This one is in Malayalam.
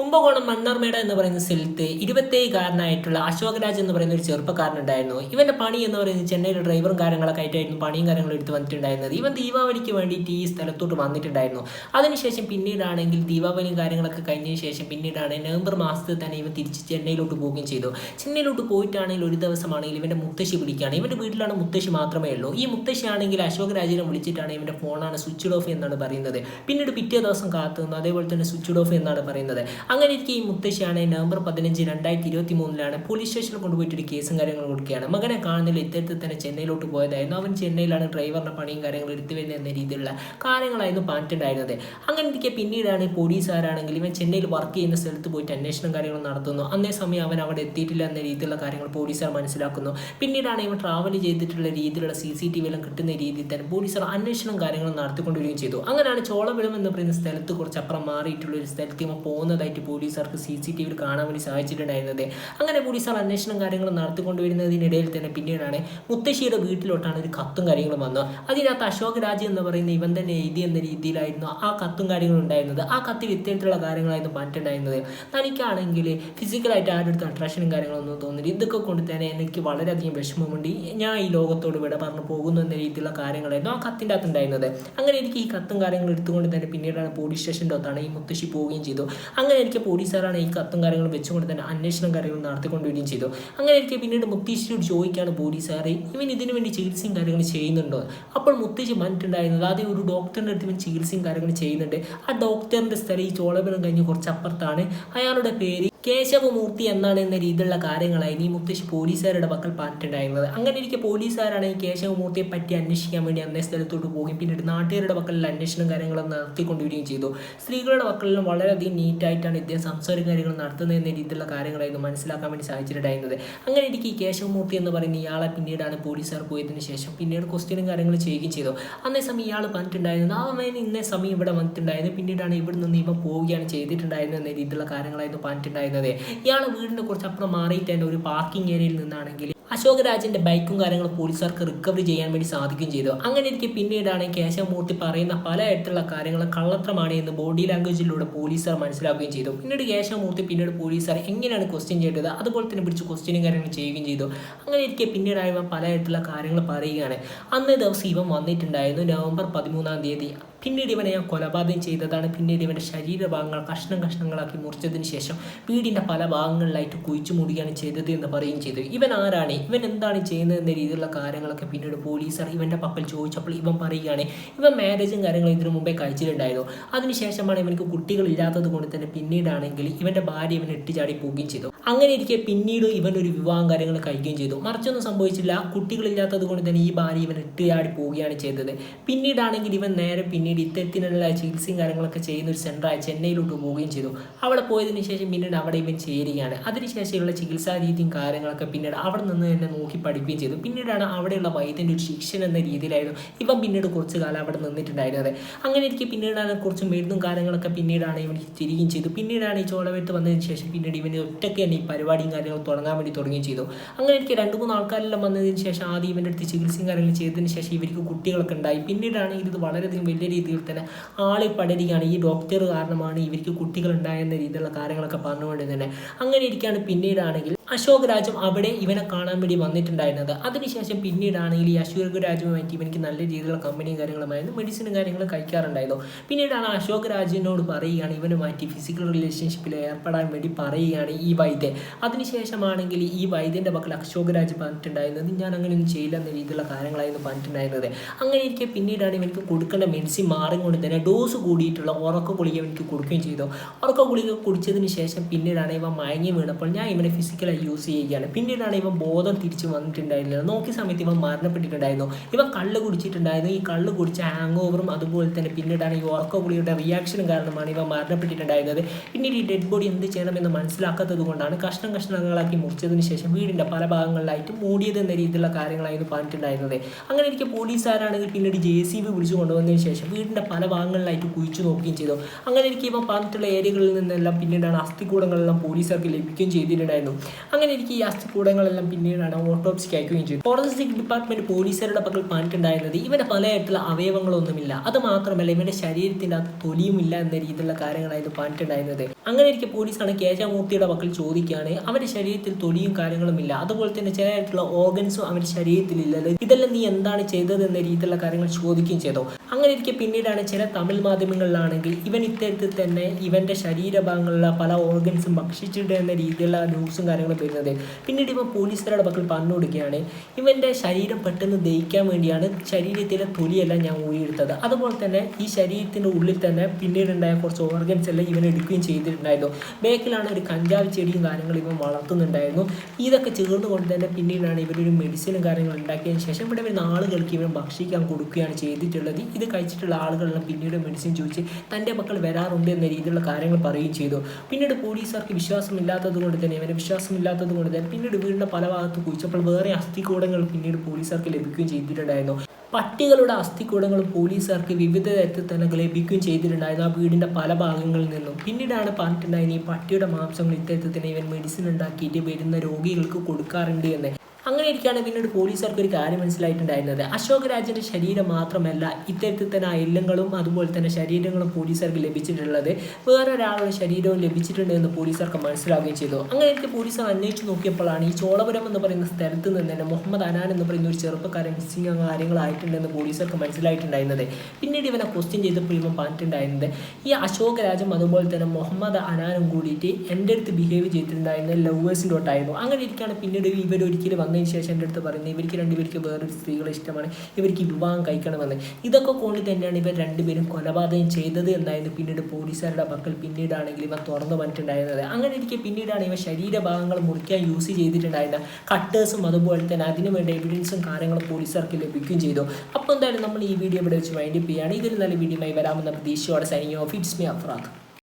കുംഭകോണം മണ്ണാർമേട എന്ന് പറയുന്ന സ്ഥലത്ത് ഇരുപത്തേകാരനായിട്ടുള്ള അശോകരാജ് എന്ന് പറയുന്ന ഒരു ചെറുപ്പക്കാരനുണ്ടായിരുന്നു. ഇവന്റെ പണി എന്ന് പറയുന്നത് ചെന്നൈയിലെ ഡ്രൈവറും കാര്യങ്ങളൊക്കെ ആയിട്ടായിരുന്നു പണിയും കാര്യങ്ങളും എടുത്ത് വന്നിട്ടുണ്ടായിരുന്നത്. ഇവൻ ദീപാവലിക്ക് വേണ്ടിയിട്ട് ഈ സ്ഥലത്തോട്ട് വന്നിട്ടുണ്ടായിരുന്നു. അതിനുശേഷം പിന്നീടാണെങ്കിൽ ദീപാവലിയും കാര്യങ്ങളൊക്കെ കഴിഞ്ഞതിന് ശേഷം പിന്നീടാണ് നവംബർ മാസത്തിൽ തന്നെ ഇവൻ തിരിച്ച് ചെന്നൈയിലോട്ട് പോവുകയും ചെയ്തു. ചെന്നൈയിലോട്ട് പോയിട്ടാണെങ്കിൽ ഒരു ദിവസമാണെങ്കിൽ ഇവന്റെ മുത്തശ്ശി വിളിക്കുകയാണ് ഇവന്റെ വീട്ടിലാണ് മുത്തശ്ശി മാത്രമേ ഉള്ളൂ. ഈ മുത്തശ്ശി ആണെങ്കിൽ അശോക് രാജിനെ വിളിച്ചിട്ടാണ് ഇവന്റെ ഫോണാണ് സ്വിച്ച് ഓഫ് എന്നാണ് പറയുന്നത്. പിന്നീട് പിറ്റേ ദിവസം കാത്തുന്നു അതേപോലെ തന്നെ സ്വിച്ച് ഓഫ് എന്നാണ് പറയുന്നത്. അങ്ങനെ ഇരിക്കെ ഈ മുത്തശ്ശിയാണ് നവംബർ പതിനഞ്ച് രണ്ടായിരത്തി ഇരുപത്തി മൂന്നിലാണ് പോലീസ് സ്റ്റേഷനിൽ കൊണ്ടുപോയിട്ട് ഒരു കേസും കാര്യങ്ങളും കൊടുക്കുകയാണ്. മകനെ കാണുന്നില്ല ഇത്തരത്തിൽ തന്നെ ചെന്നൈയിലോട്ട് പോയതായിരുന്നു. അവൻ ചെന്നൈയിലാണ് ഡ്രൈവറിന്റെ പണിയും കാര്യങ്ങളും എടുത്തു വരുന്നത് എന്ന രീതിയിലുള്ള കാര്യങ്ങളായിരുന്നു പറഞ്ഞിട്ടുണ്ടായിരുന്നത് അങ്ങനെ ഇരിക്കെ പിന്നീടാണ് പോലീസുകാരാണെങ്കിൽ ഇവൻ ചെന്നൈയിൽ വർക്ക് ചെയ്യുന്ന സ്ഥലത്ത് പോയിട്ട് അന്വേഷണം കാര്യങ്ങളും നടത്തുന്നു. അന്നേ സമയം അവൻ അവിടെ എത്തിയിട്ടില്ല എന്ന രീതിയിലുള്ള കാര്യങ്ങൾ പോലീസുകാർ മനസ്സിലാക്കുന്നു. പിന്നീടാണ് ഇവൻ ട്രാവൽ ചെയ്തിട്ടുള്ള രീതിയിലുള്ള സി സി ടി വി എല്ലാം കിട്ടുന്ന രീതിയിൽ തന്നെ പോലീസുകാർ അന്വേഷണം കാര്യങ്ങളും നടത്തിക്കൊണ്ടുവരികയും ചെയ്തു. അങ്ങനെയാണ് ചോളവിളം എന്ന് പറയുന്ന സ്ഥലത്ത് കുറച്ച് അപ്പുറം മാറിയിട്ടുള്ള ഒരു സ്ഥലത്ത് ഇവൻ പോകുന്നതായിട്ട് പോലീസുകാർക്ക് സി സി ടി വിയിൽ കാണാൻ വേണ്ടി സാധിച്ചിട്ടുണ്ടായിരുന്നത്. അങ്ങനെ പോലീസുകാർ അന്വേഷണം കാര്യങ്ങളും നടത്തിക്കൊണ്ടുവരുന്നതിനിടയിൽ തന്നെ പിന്നീടാണ് മുത്തശ്ശിയുടെ വീട്ടിലോട്ടാണ് ഒരു കത്തും കാര്യങ്ങളും വന്നത്. അതിനകത്ത് അശോക് രാജ് എന്ന് പറയുന്ന ഇവൻ തന്നെ എഴുതി എന്ന രീതിയിലായിരുന്നു ആ കത്തും കാര്യങ്ങളും ഉണ്ടായിരുന്നത്. ആ കത്തിൽ ഇത്തരത്തിലുള്ള കാര്യങ്ങളായിരുന്നു മാറ്റുണ്ടായിരുന്നത്. തനിക്കാണെങ്കിൽ ഫിസിക്കലായിട്ട് ആരുടെ അടുത്ത് അട്രാക്ഷനും കാര്യങ്ങളൊന്നും തോന്നില്ല. ഇതൊക്കെ കൊണ്ട് തന്നെ എനിക്ക് വളരെയധികം വിഷമമുണ്ട്. ഞാൻ ഈ ലോകത്തോട് വിട പറഞ്ഞു പോകുന്നു എന്ന രീതിയിലുള്ള കാര്യങ്ങളായിരുന്നു ആ കത്തിന്റെ അകത്ത് ഉണ്ടായിരുന്നത്. അങ്ങനെ എനിക്ക് ഈ കത്തും കാര്യങ്ങളും എടുത്തുകൊണ്ട് തന്നെ പിന്നീടാണ് പോലീസ് സ്റ്റേഷന്റെ അകത്താണ് ഈ മുത്തശ്ശി പോവുകയും ചെയ്തു. അങ്ങനെ എനിക്ക് പോലീസുകാരാണ് ഈ കത്തും കാര്യങ്ങളും വെച്ചുകൊണ്ട് തന്നെ അന്വേഷണം കാര്യങ്ങളും നടത്തിക്കൊണ്ടുവരികയും ചെയ്തു. അങ്ങനെ എനിക്ക് പിന്നീട് മുത്തീഷിനോട് ചോദിക്കുകയാണ് പോലീസുകാരെ ഇവൻ ഇതിനു വേണ്ടി ചികിത്സയും കാര്യങ്ങളും ചെയ്യുന്നുണ്ടോ? അപ്പോൾ മുത്തീഷ് പറഞ്ഞിട്ടുണ്ടായിരുന്നത് ആദ്യം ഒരു ഡോക്ടറിന്റെ അടുത്ത് ഇവൻ ചികിത്സയും കാര്യങ്ങളും ചെയ്യുന്നുണ്ട്. ആ ഡോക്ടറിന്റെ സ്ഥലം ഈ ചോളപുരം കഴിഞ്ഞ് കുറച്ച് അപ്പുറത്താണ് അയാളുടെ പേര് കേശവമൂർത്തി എന്നാണ് എന്ന രീതിയിലുള്ള കാര്യങ്ങളായിരുന്നു ഈ മുത്തശ്ശി പോലീസുകാരുടെ പക്കൽ പറഞ്ഞിട്ടുണ്ടായിരുന്നത്. അങ്ങനെ ഇരിക്കെ പോലീസുകാരാണ് ഈ കേശവമൂർത്തിയെ പറ്റി അന്വേഷിക്കാൻ വേണ്ടി അന്നേ സ്ഥലത്തോട്ട് പോകുകയും പിന്നീട് നാട്ടുകാരുടെ പക്കലിൽ അന്വേഷണം കാര്യങ്ങളും നടത്തിക്കൊണ്ടുവരികയും ചെയ്തു. സ്ത്രീകളുടെ പക്കലിലും വളരെയധികം നീറ്റായിട്ടാണ് ഇദ്ദേഹം സംസാരം കാര്യങ്ങൾ നടത്തുന്നത് എന്ന രീതിയിലുള്ള കാര്യങ്ങളായിരുന്നു മനസ്സിലാക്കാൻ വേണ്ടി സാധിച്ചിട്ടുണ്ടായിരുന്നത്. അങ്ങനെ എനിക്ക് ഈ കേശവമൂർത്തി എന്ന് പറയുന്ന ഇയാളെ പിന്നീടാണ് പോലീസുകാർ പോയതിന് ശേഷം പിന്നീട് ക്വസ്റ്റ്യനും കാര്യങ്ങൾ ചെയ്യുകയും ചെയ്തു. അന്നേ സമയം ഇയാൾ പറഞ്ഞിട്ടുണ്ടായിരുന്നു ആ അവൻ ഇന്നേ സമയം ഇവിടെ വന്നിട്ടുണ്ടായിരുന്നു. പിന്നീടാണ് ഇവിടെ നിന്ന് ഇവ പോവുകയാണ് ചെയ്തിട്ടുണ്ടായിരുന്നത് എന്ന രീതിയിലുള്ള കാര്യങ്ങളായിരുന്നു പറഞ്ഞിട്ടുണ്ടായിരുന്നത് ഇയാൾ വീടിന്റെ കുറച്ച് അപ്പുറം മാറിയിട്ട് ഒരു പാർക്കിംഗ് ഏരിയയിൽ നിന്നാണെങ്കിൽ അശോക് രാജിന്റെ ബൈക്കും കാര്യങ്ങളും പോലീസുകാർക്ക് റിക്കവറി ചെയ്യാൻ വേണ്ടി സാധിക്കുകയും ചെയ്തു. അങ്ങനെ ഇരിക്കെ പിന്നീടാണ് കേശവമൂർത്തി പറയുന്ന പലതരത്തിലുള്ള കാര്യങ്ങൾ കള്ളത്രമാണ് എന്ന് ബോഡി ലാംഗ്വേജിലൂടെ പോലീസുകാർ മനസ്സിലാക്കുകയും ചെയ്തു. പിന്നീട് കേശവമൂർത്തി പിന്നീട് പോലീസുകാർ എങ്ങനെയാണ് ക്വസ്റ്റ്യൻ ചെയ്തത് അതുപോലെ തന്നെ പിടിച്ച് ക്വസ്റ്റ്യനും കാര്യങ്ങൾ ചെയ്യുകയും ചെയ്തു. അങ്ങനെ ഇരിക്കെ പിന്നീടായ ഇവൻ പലതരത്തിലുള്ള കാര്യങ്ങൾ പറയുകയാണ്. അന്നേ ദിവസം ഇവൻ വന്നിട്ടുണ്ടായിരുന്നു. നവംബർ പതിമൂന്നാം തീയതി പിന്നീട് ഇവനെ ഞാൻ കൊലപാതകം ചെയ്തതാണ്. പിന്നീട് ഇവന്റെ ശരീരഭാഗങ്ങൾ കഷ്ണം കഷ്ണങ്ങളാക്കി മുറിച്ചതിന് ശേഷം വീടിന്റെ പല ഭാഗങ്ങളിലായിട്ട് കുഴിച്ചു മൂടുകയാണ് ചെയ്തത് എന്ന് പറയുകയും ചെയ്തു. ഇവൻ ആരാണ്? ഇവൻ എന്താണ് ചെയ്യുന്നത് എന്ന രീതിയിലുള്ള കാര്യങ്ങളൊക്കെ പിന്നീട് പോലീസർ ഇവന്റെ പക്കൽ ചോദിച്ചപ്പോൾ ഇവൻ പറയുകയാണ് ഇവൻ മാരേജും കാര്യങ്ങളും ഇതിനു മുമ്പേ കഴിച്ചിട്ടുണ്ടായിരുന്നു. അതിനുശേഷമാണ് ഇവനക്ക് കുട്ടികളില്ലാത്തത് കൊണ്ട് തന്നെ പിന്നീടാണെങ്കിൽ ഇവന്റെ ഭാര്യ ഇവൻ ഇട്ടുചാടി പോവുകയും ചെയ്തു. അങ്ങനെ ഇരിക്കെ പിന്നീട് ഇവൻ ഒരു വിവാഹം കാര്യങ്ങൾ കഴിക്കുകയും ചെയ്തു. മറിച്ചൊന്നും സംഭവിച്ചില്ല. കുട്ടികളില്ലാത്തത് കൊണ്ട് തന്നെ ഈ ഭാര്യ ഇവൻ ഇട്ടുചാടി പോവുകയാണ് ചെയ്തത്. പിന്നീടാണെങ്കിൽ ഇവൻ നേരെ പിന്നീട് ഇത്തരത്തിലുള്ള ചികിത്സയും കാര്യങ്ങളൊക്കെ ചെയ്യുന്ന ഒരു സെന്ററായ ചെന്നൈയിലോട്ട് പോവുകയും ചെയ്തു. അവിടെ പോയതിന് ശേഷം പിന്നീട് അവിടെ ഇവൻ ചേരുകയാണ്. അതിനുശേഷമുള്ള ചികിത്സാ രീതിയും കാര്യങ്ങളൊക്കെ പിന്നീട് അവിടെ നിന്ന് തന്നെ നോക്കി പഠിക്കുകയും ചെയ്തു. പിന്നീടാണ് അവിടെയുള്ള വൈദ്യന്റെ ഒരു ശിക്ഷণ എന്ന രീതിയിലായിരുന്നു ഇവൻ പിന്നീട് കുറച്ച് കാലം അവിടെ നിന്നിട്ടുണ്ടായിരുന്നത്. അങ്ങനെ എനിക്ക് പിന്നീടാണ് കുറച്ച് മരുന്നും കാര്യങ്ങളൊക്കെ പിന്നീടാണ് ഇവൻ തിരികുകയും ചെയ്തു. പിന്നീടാണ് ഈ ചോളവെട്ട് വന്നതിന് ശേഷം പിന്നീട് ഇവന് ഒറ്റയ്ക്ക് തന്നെ ഈ പരിപാടിയും കാര്യങ്ങളും തുടങ്ങാൻ വേണ്ടി തുടങ്ങുകയും ചെയ്തു. അങ്ങനെ എനിക്ക് രണ്ട് മൂന്ന് ആൾക്കാരെല്ലാം വന്നതിന് ശേഷം ആദ്യം ഇവന്റെ അടുത്ത് ചികിത്സയും കാര്യങ്ങളും ചെയ്തതിന് ശേഷം ഇവർക്ക് കുട്ടികളൊക്കെ ഉണ്ടായി. പിന്നീടാണ് ഇത് വളരെയധികം വലിയ തന്നെ ആളി പടരുകയാണ്. ഈ ഡോക്ടർ കാരണമാണ് ഇവർക്ക് കുട്ടികൾ ഉണ്ടായെന്ന രീതിയിലുള്ള കാര്യങ്ങളൊക്കെ പറഞ്ഞുകൊണ്ട് തന്നെ അങ്ങനെ ഇരിക്കുകയാണ് പിന്നീടാണെങ്കിൽ അശോക് രാജും അവിടെ ഇവനെ കാണാൻ വേണ്ടി വന്നിട്ടുണ്ടായിരുന്നത്. അതിനുശേഷം പിന്നീടാണെങ്കിൽ ഈ അശോക് രാജുമായിട്ട് ഇവനിക്ക് നല്ല രീതിയിലുള്ള കമ്പനിയും കാര്യങ്ങളുമായിരുന്നു മെഡിസിനും കാര്യങ്ങളും കഴിക്കാറുണ്ടായിരുന്നു. പിന്നീടാണ് അശോക് രാജിനോട് പറയുകയാണ് മാറ്റി ഫിസിക്കൽ റിലേഷൻഷിപ്പിൽ ഏർപ്പെടാൻ വേണ്ടി പറയുകയാണ് ഈ വൈദ്യൻ. അതിനുശേഷമാണെങ്കിൽ ഈ വൈദ്യന്റെ പക്കൽ അശോക് രാജ് പറഞ്ഞിട്ടുണ്ടായിരുന്നത് ഞാൻ അങ്ങനെയൊന്നും ചെയ്യില്ല എന്ന രീതിയിലുള്ള കാര്യങ്ങളായിരുന്നു പറഞ്ഞിട്ടുണ്ടായിരുന്നത്. അങ്ങനെ ഇരിക്കെ പിന്നീടാണ് ഇവനിക്ക് കൊടുക്കേണ്ട മെഡിസിൻ മാറിക്കൊണ്ട് തന്നെ ഡോസ് കൂടിയിട്ടുള്ള ഉറക്ക ഗുളിക എനിക്ക് കൊടുക്കുകയും ചെയ്തു. ഉറക്ക ഗുളിക കുടിച്ചതിന് ശേഷം പിന്നീടാണ് ഇവ മയങ്ങി വീണപ്പോൾ ഞാൻ ഇവനെ ഫിസിക്കലായി യൂസ് ചെയ്യുകയാണ്. പിന്നീടാണ് ഇവൻ ബോധം തിരിച്ച് വന്നിട്ടുണ്ടായിരുന്നത്. നോക്കിയ സമയത്ത് ഇവ മരണപ്പെട്ടിട്ടുണ്ടായിരുന്നു. ഇവ കള്ള് കുടിച്ചിട്ടുണ്ടായിരുന്നു. ഈ കള്ള് കുടിച്ച ഹാങ് ഓവറും അതുപോലെ തന്നെ പിന്നീടാണ് ഈ ഉറക്ക പുളിയുടെ റിയാക്ഷനും കാരണമാണ് ഇവ മരണപ്പെട്ടിട്ടുണ്ടായിരുന്നത്. പിന്നീട് ഈ ഡെഡ് ബോഡി എന്ത് ചെയ്യണമെന്ന് മനസ്സിലാക്കാത്തത് കൊണ്ടാണ് കഷ്ണം കഷ്ണങ്ങളാക്കി മുറിച്ചതിന് ശേഷം വീടിന്റെ പല ഭാഗങ്ങളിലായിട്ട് മൂടിയത് എന്ന രീതിയിലുള്ള കാര്യങ്ങളായിരുന്നു പറഞ്ഞിട്ടുണ്ടായിരുന്നത്. അങ്ങനെ എനിക്ക് പോലീസുകാരാണെങ്കിൽ പിന്നീട് ജെ സി ബി വിളിച്ചു കൊണ്ടുവന്നതിന് ശേഷം വീടിന്റെ പല ഭാഗങ്ങളിലായിട്ട് കുഴിച്ചു നോക്കുകയും ചെയ്തു. അങ്ങനെ എനിക്ക് ഇപ്പം പറഞ്ഞിട്ടുള്ള ഏരിയകളിൽ നിന്നെല്ലാം പിന്നീടാണ് അസ്ഥികൂടങ്ങളെല്ലാം പോലീസുകാർക്ക് ലഭിക്കുകയും ചെയ്തിട്ടുണ്ടായിരുന്നു. അങ്ങനെ എനിക്ക് ഈ അസ്ഥികൂടങ്ങളെല്ലാം പിന്നീടാണ് ഓട്ടോപ്സിക്ക് അയക്കുകയും ചെയ്തു. ഫോറൻസിക് ഡിപ്പാർട്ട്മെന്റ് പോലീസുകാരുടെ പക്കൽ പറഞ്ഞിട്ടുണ്ടായിരുന്നത് ഇവന്റെ പലതായിട്ടുള്ള അവയവങ്ങളൊന്നുമില്ല. അത് മാത്രമല്ല ഇവന്റെ ശരീരത്തിന്റെ അത് തൊലിയുമില്ല എന്ന രീതിയിലുള്ള കാര്യങ്ങളായിരുന്നു പറഞ്ഞിട്ടുണ്ടായിരുന്നത് അങ്ങനെ എനിക്ക് പോലീസാണ് കേശവമൂർത്തിയുടെ പക്കൽ ചോദിക്കുകയാണ് അവന്റെ ശരീരത്തിൽ തൊലിയും കാര്യങ്ങളും ഇല്ല അതുപോലെ തന്നെ ചില തരത്തിലുള്ള ഓർഗൻസും അവന്റെ ശരീരത്തിൽ ഇല്ലല്ലോ ഇതെല്ലാം നീ എന്താണ് ചെയ്തത് എന്ന രീതിയിലുള്ള കാര്യങ്ങൾ ചോദിക്കുകയും ചെയ്തു. അങ്ങനെ ഇരിക്കെ പിന്നീടാണ് ചില തമിഴ് മാധ്യമങ്ങളിലാണെങ്കിൽ ഇവൻ ഇത്തരത്തിൽ തന്നെ ഇവന്റെ ശരീരഭാഗങ്ങളിലുള്ള പല ഓർഗൻസും ഭക്ഷിച്ചിട്ട് എന്ന രീതിയിലുള്ള ന്യൂസും കാര്യങ്ങളും വരുന്നത് പിന്നീട് ഇവൻ പോലീസുകാരുടെ പക്കൽ പറഞ്ഞു കൊടുക്കുകയാണ്. ഇവന്റെ ശരീരം പെട്ടെന്ന് ദഹിക്കാൻ വേണ്ടിയാണ് ശരീരത്തിലെ തൊലിയെല്ലാം ഞാൻ ഊരിയെടുത്തത്. അതുപോലെ തന്നെ ഈ ശരീരത്തിന്റെ ഉള്ളിൽ തന്നെ പിന്നീടുണ്ടായ കുറച്ച് ഓർഗൻസ് എല്ലാം ഇവൻ എടുക്കുകയും ചെയ്തിട്ടുണ്ടായിരുന്നു. ബേക്കിലാണ് ഒരു കഞ്ചാവ് ചെടിയും കാര്യങ്ങളും ഇവൻ വളർത്തുന്നുണ്ടായിരുന്നു. ഇതൊക്കെ ചേർന്നുകൊണ്ട് തന്നെ പിന്നീടാണ് ഇവരൊരു മെഡിസിനും കാര്യങ്ങളും ഉണ്ടാക്കിയതിന് ശേഷം ഇവിടെ വരുന്ന ആളുകൾക്ക് ഇവൻ ഭക്ഷിക്കാൻ കൊടുക്കുകയാണ് ചെയ്തിട്ടുള്ളത്. ഇത് കഴിച്ചിട്ടുള്ള ആളുകളെല്ലാം പിന്നീട് മെഡിസിൻ ചോദിച്ച് തന്റെ മക്കൾ വരാറുണ്ട് എന്ന രീതിയിലുള്ള കാര്യങ്ങൾ പറയുകയും ചെയ്തു. പിന്നീട് പോലീസുകാർക്ക് വിശ്വാസമില്ലാത്തത് കൊണ്ട് തന്നെ ഇവനെ വിശ്വാസമില്ലാത്തത് കൊണ്ട് തന്നെ പിന്നീട് വീടിന്റെ പല ഭാഗത്ത് കുഴിച്ചപ്പോൾ വേറെ അസ്ഥികൂടങ്ങൾ പിന്നീട് പോലീസുകാർക്ക് ലഭിക്കുകയും ചെയ്തിട്ടുണ്ടായിരുന്നു. പട്ടികളുടെ അസ്ഥികൂടങ്ങൾ പോലീസുകാർക്ക് വിവിധ തരത്തിൽ തന്നെ ലഭിക്കുകയും ചെയ്തിട്ടുണ്ടായിരുന്നു ആ വീടിന്റെ പല ഭാഗങ്ങളിൽ നിന്നും. പിന്നീടാണ് പറഞ്ഞിട്ടുണ്ടായിരുന്നത് ഈ പട്ടിയുടെ മാംസങ്ങൾ ഇത്തരത്തിൽ തന്നെ ഇവൻ മെഡിസിൻ ഉണ്ടാക്കിയിട്ട് വരുന്ന രോഗികൾക്ക് കൊടുക്കാറുണ്ട് എന്ന്. അങ്ങനെ ഇരിക്കുകയാണ് പിന്നീട് പോലീസുകാർക്ക് ഒരു കാര്യം മനസ്സിലായിട്ടുണ്ടായിരുന്നത്. അശോക് രാജിന്റെ ശരീരം മാത്രമല്ല ഇത്തരത്തിൽ തന്നെ ആ എല്ലുകളും അതുപോലെ തന്നെ ശരീരങ്ങളും പോലീസുകാർക്ക് ലഭിച്ചിട്ടുള്ളത്. വേറെ ഒരാളുടെ ശരീരവും ലഭിച്ചിട്ടുണ്ട് എന്ന് പോലീസുകാർക്ക് മനസ്സിലാവുകയും ചെയ്തു. അങ്ങനെ എനിക്ക് പോലീസുകാർ അന്വേഷിച്ച് നോക്കിയപ്പോഴാണ് ഈ ചോളപുരം എന്ന് പറയുന്ന സ്ഥലത്ത് നിന്ന് തന്നെ മുഹമ്മദ് അനാൻ എന്ന് പറയുന്ന ഒരു ചെറുപ്പക്കാരൻ മിസ്സിങ് കാര്യങ്ങളായിട്ടുണ്ടെന്ന് പോലീസുകാർക്ക് മനസ്സിലായിട്ടുണ്ടായിരുന്നത്. പിന്നീട് ഇവനെ ക്വസ്റ്റ്യൻ ചെയ്തപ്പോൾ ഇവൻ പറഞ്ഞിട്ടുണ്ടായിരുന്നത് ഈ അശോക് രാജും അതുപോലെ തന്നെ മുഹമ്മദ് അനാനും കൂടിയിട്ട് എന്റെ അടുത്ത് ബിഹേവ് ചെയ്തിട്ടുണ്ടായിരുന്നത് ലവേഴ്സിന്റെ തൊട്ടായിരുന്നു അങ്ങനെ ഇരിക്കുകയാണ് പിന്നീട് ഇവർ ഒരിക്കലും വന്നതിന് ശേഷം എന്റെ അടുത്ത് പറയുന്നത് ഇവർക്ക് രണ്ടുപേർക്ക് വേറൊരു സ്ത്രീകളെ ഇഷ്ടമാണ്. ഇവർക്ക് വിവാഹം കഴിക്കണമെന്ന്. ഇതൊക്കെ കൊണ്ട് തന്നെയാണ് ഇവർ രണ്ടുപേരും കൊലപാതകം ചെയ്തത് എന്നായിരുന്നു പിന്നീട് പോലീസുകാരുടെ പക്കൽ പിന്നീടാണെങ്കിൽ ഇവ തുറന്നു പറഞ്ഞിട്ടുണ്ടായിരുന്നത്. അങ്ങനെ ഇരിക്കെ പിന്നീടാണ് ഇവ ശരീരഭാഗങ്ങൾ മുറിക്കാൻ യൂസ് ചെയ്തിട്ടുണ്ടായിരുന്ന കട്ടേഴ്സും അതുപോലെ തന്നെ അതിനു വേണ്ട എവിഡൻസും കാര്യങ്ങളും പോലീസുകാർക്ക് ലഭിക്കുകയും ചെയ്തു. അപ്പോൾ എന്തായാലും നമ്മൾ ഈ വീഡിയോ ഇവിടെ വെച്ച് വൈൻഡപ്പ് ചെയ്യുകയാണ്. ഇതൊരു നല്ല വീഡിയോയുമായി വരാമെന്ന പ്രതീക്ഷയോടെ signing off it's me Afrad